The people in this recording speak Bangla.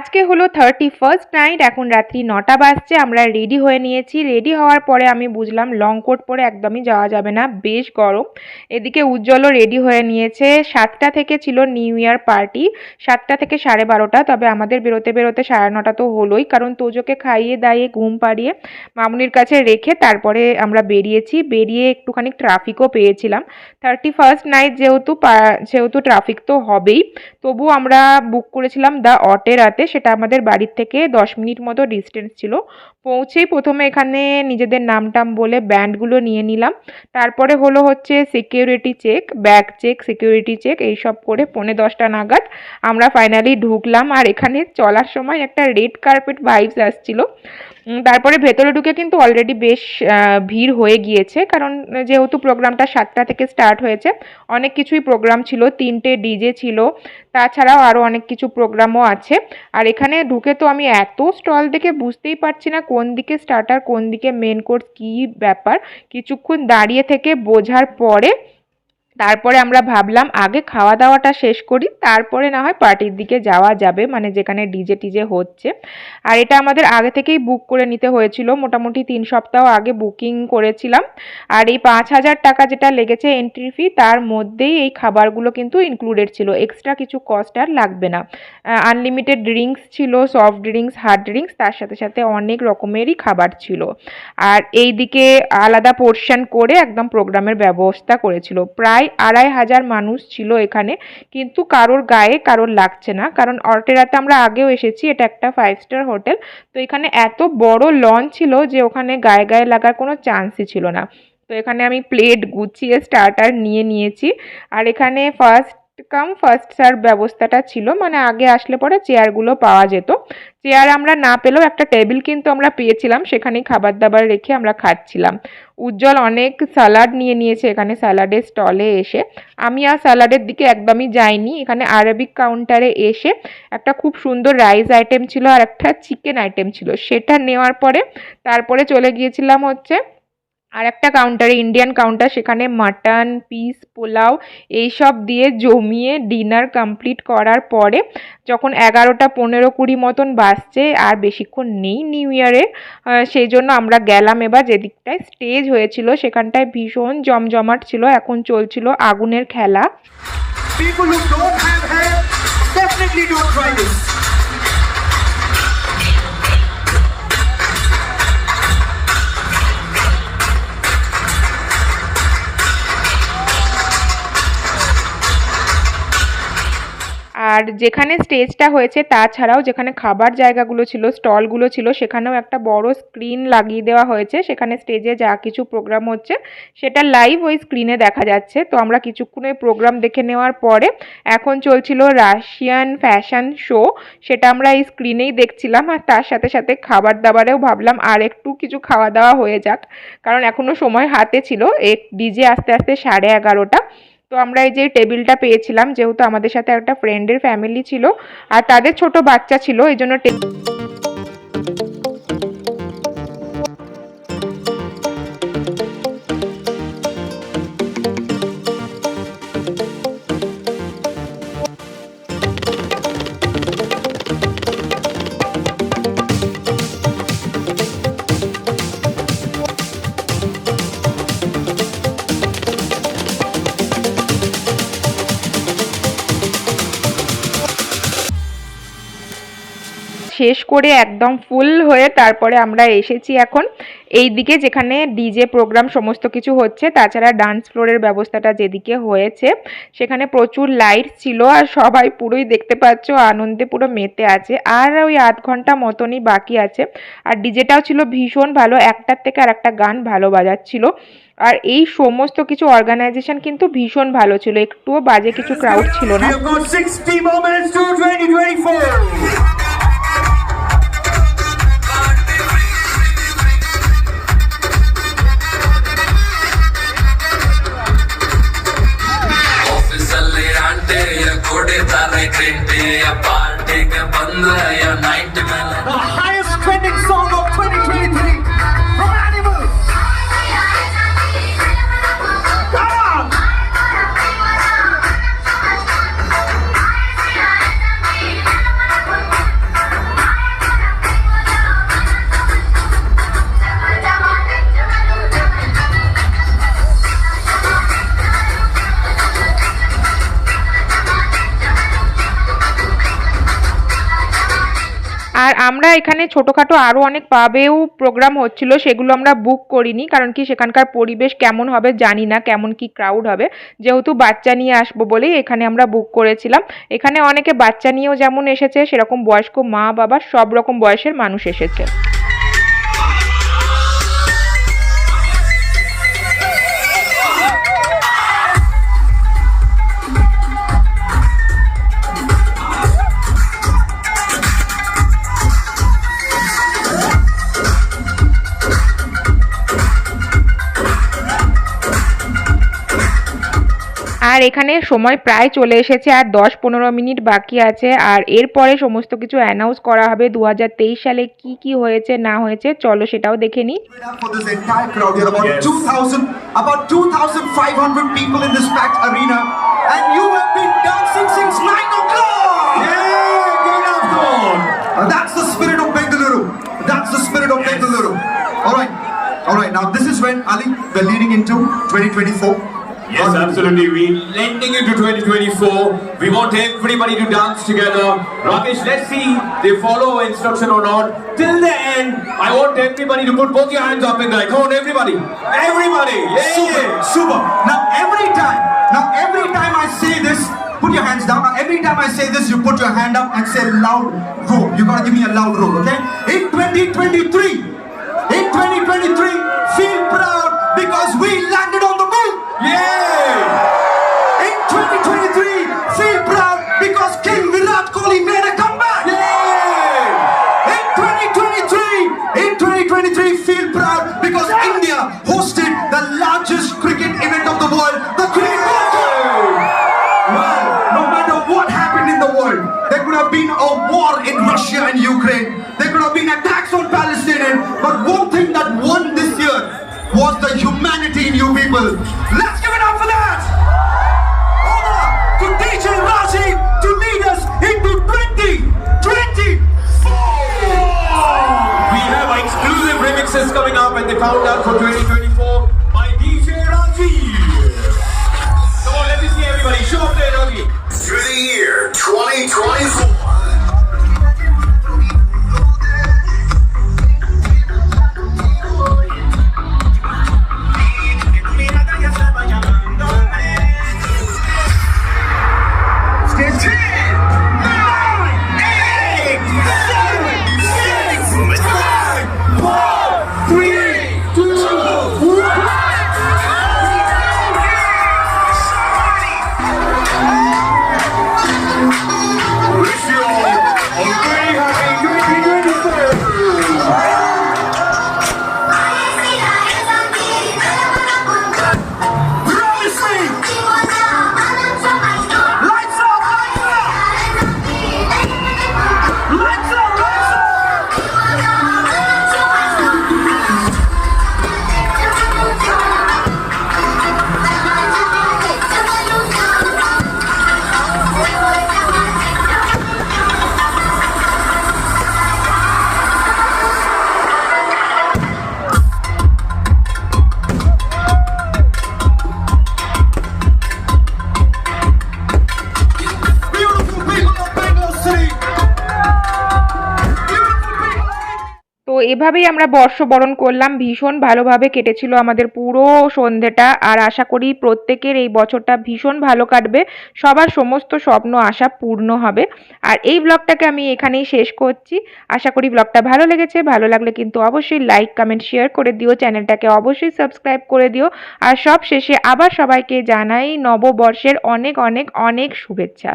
আজকে হলো থার্টি ফার্স্ট নাইট এখন রাত্রি নটা বাজছে, আমরা রেডি হয়ে নিয়েছি। রেডি হওয়ার পরে আমি বুঝলাম লং কোট পরে একদমই যাওয়া যাবে না, বেশ গরম। এদিকে উজ্জ্বলও রেডি হয়ে নিয়েছে। সাতটা থেকে ছিল নিউ ইয়ার পার্টি সাতটা থেকে সাড়ে বারোটা, তবে আমাদের বেরোতে বেরোতে সাড়ে নটা তো হলোই, কারণ তোজোকে খাইয়ে দাইয়ে ঘুম পাড়িয়ে মামুনির কাছে রেখে তারপরে আমরা বেরিয়েছি। বেরিয়ে একটুখানি ট্রাফিকও পেয়েছিলাম। থার্টি ফার্স্ট নাইট যেহেতু যেহেতু ট্রাফিক তো হবেই তবু আমরা বুক করেছিলাম দ্য অটেরাতে সেটা আমাদের বাড়ির থেকে দশ মিনিট মতো ডিস্টেন্স ছিল। পৌঁছেই প্রথমে এখানে নিজেদের নাম টাম বলে ব্যান্ডগুলো নিয়ে নিলাম। তারপরে হলো হচ্ছে security check bag check security check এইসব করে পৌনে দশটা নাগাদ আমরা ফাইনালি ঢুকলাম। আর এখানে চলার সময় একটা রেড কার্পেট ভাইবস আসছিল। তারপরে ভেতরে ঢুকে কিন্তু অলরেডি বেশ ভিড় হয়ে গিয়েছে। কারণ, যেহেতু প্রোগ্রামটা সাতটা থেকে স্টার্ট হয়েছে, অনেক কিছুই প্রোগ্রাম ছিল, তিনটে ডিজে ছিল, তাছাড়াও আরও অনেক কিছু প্রোগ্রামও আছে। আর এখানে ঢুকে তো আমি এত স্টল দেখে বুঝতেই পারছি না কোন দিকে স্টার্টার কোন দিকে মেন কোর্স কী ব্যাপার। কিছুক্ষণ দাঁড়িয়ে থেকে বোঝার পরে তারপরে আমরা ভাবলাম, আগে খাওয়া দাওয়াটা শেষ করি, তারপরে না হয় পার্টির দিকে যাওয়া যাবে মানে যেখানে ডিজে টিজে হচ্ছে। আর এটা আমাদের আগে থেকেই বুক করে নিতে হয়েছিল, মোটামুটি তিন সপ্তাহ আগে বুকিং করেছিলাম। আর এই পাঁচ হাজার টাকা যেটা লেগেছে এন্ট্রি ফি তার মধ্যেই এই খাবারগুলো কিন্তু ইনক্লুডেড ছিল। এক্সট্রা কিছু কস্ট আর লাগবে না। আনলিমিটেড ড্রিঙ্কস ছিল সফট ড্রিঙ্কস হার্ড ড্রিঙ্কস তার সাথে সাথে অনেক রকমেরই খাবার ছিল। আর এই দিকে আলাদা পোর্শন করে একদম প্রোগ্রামের ব্যবস্থা করেছিল। প্রায় আড়াই হাজার মানুষ ছিল এখানে। কিন্তু কারোর গায়ে কারোর লাগছে না। কারণ অর্টেরাতে আমরা আগেও এসেছি, এটা একটা ফাইভ স্টার হোটেল তো এখানে এত বড় লন ছিল যে ওখানে গায়ে গায়ে লাগার কোনো চান্সই ছিল না। তো এখানে আমি প্লেট গুছিয়ে স্টার্টার নিয়ে নিয়েছি। আর এখানে ফার্স্ট কাম ফার্স্ট সার্ভ ব্যবস্থাটা ছিল মানে আগে আসলে পরে চেয়ারগুলো পাওয়া যেত। চেয়ার আমরা না পেলেও একটা টেবিল কিন্তু আমরা পেয়েছিলাম, সেখানেই খাবার দাবার রেখে আমরা খাচ্ছিলাম। উজ্জ্বল অনেক স্যালাড নিয়ে নিয়েছে এখানে স্যালাডের স্টলে এসে। আমি আর স্যালাডের দিকে একদমই যাইনি, এখানে আরবিক কাউন্টারে এসে একটা খুব সুন্দর রাইস আইটেম ছিল আর একটা চিকেন আইটেম ছিল। সেটা নেওয়ার পরে তারপরে চলে গিয়েছিলাম হচ্ছে আর একটা কাউন্টারে ইন্ডিয়ান কাউন্টার সেখানে মাটন পিস পোলাও, এইসব দিয়ে জমিয়ে ডিনার কমপ্লিট করার পরে যখন এগারোটা পনেরো কুড়ি মতন বাজছে আর বেশিক্ষণ নেই নিউ ইয়ারে সেই জন্য আমরা গেলাম এবার যেদিকটায় স্টেজ হয়েছিল সেখানটায় ভীষণ জমজমাট ছিল, এখন চলছিল আগুনের খেলা। আর যেখানে স্টেজটা হয়েছে তাছাড়াও যেখানে খাবার জায়গাগুলো ছিল, স্টলগুলো ছিল, সেখানেও একটা বড় স্ক্রিন লাগিয়ে দেওয়া হয়েছে। সেখানে স্টেজে যা কিছু প্রোগ্রাম হচ্ছে, সেটা লাইভ ওই স্ক্রিনে দেখা যাচ্ছে। তো আমরা কিছুক্ষণ ওই প্রোগ্রাম দেখে নেওয়ার পরে এখন চলছিল রাশিয়ান ফ্যাশন শো। সেটা আমরা এই স্ক্রিনেই দেখছিলাম আর তার সাথে সাথে খাবার দাবারেও ভাবলাম আর একটু কিছু খাওয়া দাওয়া হয়ে যাক। কারণ এখনও সময় হাতে ছিল, এক ডিজে আস্তে আস্তে সাড়ে এগারোটা। তো আমরা এই যে টেবিলটা পেয়েছিলাম, যেহেতু আমাদের সাথে একটা ফ্রেন্ডের ফ্যামিলি ছিল আর তাদের ছোট বাচ্চা ছিল, এই জন্য টে- শেষ করে একদম ফুল হয়ে তারপরে আমরা এসেছি এখন। এই দিকে যেখানে ডিজে প্রোগ্রাম সমস্ত কিছু হচ্ছে, তাছাড়া ডান্স ফ্লোরের ব্যবস্থাটা যেদিকে হয়েছে, সেখানে প্রচুর লাইট ছিল আর সবাই পুরোই দেখতে পাচ্ছ, আনন্দে পুরো মেতে আছে। আর ওই আধ ঘণ্টা মতনই বাকি আছে। আর ডিজেটাও ছিল ভীষণ ভালো, একটার থেকে আর একটা গান ভালো বাজাচ্ছিল। আর এই সমস্ত কিছু অর্গানাইজেশন কিন্তু ভীষণ ভালো ছিল। একটুও বাজে কিছু ক্রাউড ছিল না। Andrea. আর আমরা এখানে ছোটোখাটো আরও অনেক পাবেও প্রোগ্রাম হচ্ছিল, সেগুলো আমরা বুক করিনি, কারণ কি সেখানকার পরিবেশ কেমন হবে জানি না, কেমন কি ক্রাউড হবে। যেহেতু বাচ্চা নিয়ে আসব বলেই এখানে আমরা বুক করেছিলাম। এখানে অনেকে বাচ্চা নিয়েও যেমন এসেছে, সেরকম বয়স্ক মা বাবা সব রকম বয়সের মানুষ এসেছে। আর এখানে সময় প্রায় চলে এসেছে আর দশ পনেরো মিনিট বাকি আছে আর এরপরে সমস্ত কিছু অ্যানাউন্স করা হবে দু হাজার তেইশ সালে কি কি হয়েছে না হয়েছে চলো সেটাও দেখে নি All right, now this is when Ali, we're leading into 2024. Yes, absolutely. We're lending into 2024. We want everybody to dance together. Rakesh, let's see they follow instruction or not. Till the end, I want everybody to put both your hands up in the air. Come on, everybody. Everybody. Super, Yeah. super. Now every time, now every time I say this, put your hands down. Now every time I say this, you put your hand up and say loud roar. You gotta give me a loud roar, okay? In 2023, 15 you people. Let's give it up for that! Honor to DJ Raji to lead us into 2024! We have exclusive remixes coming up and the countdown for 2024 by DJ Raji. Come on, let me see everybody. Show up there, Raji. To the year 2024. এভাবেই আমরা বর্ষবরণ করলাম। ভীষণ ভালোভাবে কেটেছিল আমাদের পুরো সন্ধেটা আর আশা করি প্রত্যেকের এই বছরটা ভীষণ ভালো কাটবে। সবার সমস্ত স্বপ্ন, আশা পূর্ণ হবে। আর এই ব্লগটাকে আমি এখানেই শেষ করছি। আশা করি ব্লগটা ভালো লেগেছে। ভালো লাগলে কিন্তু অবশ্যই লাইক কমেন্ট শেয়ার করে দিও। চ্যানেলটাকে অবশ্যই সাবস্ক্রাইব করে দিও। আর সব শেষে আবার সবাইকে জানাই নববর্ষের অনেক অনেক অনেক শুভেচ্ছা।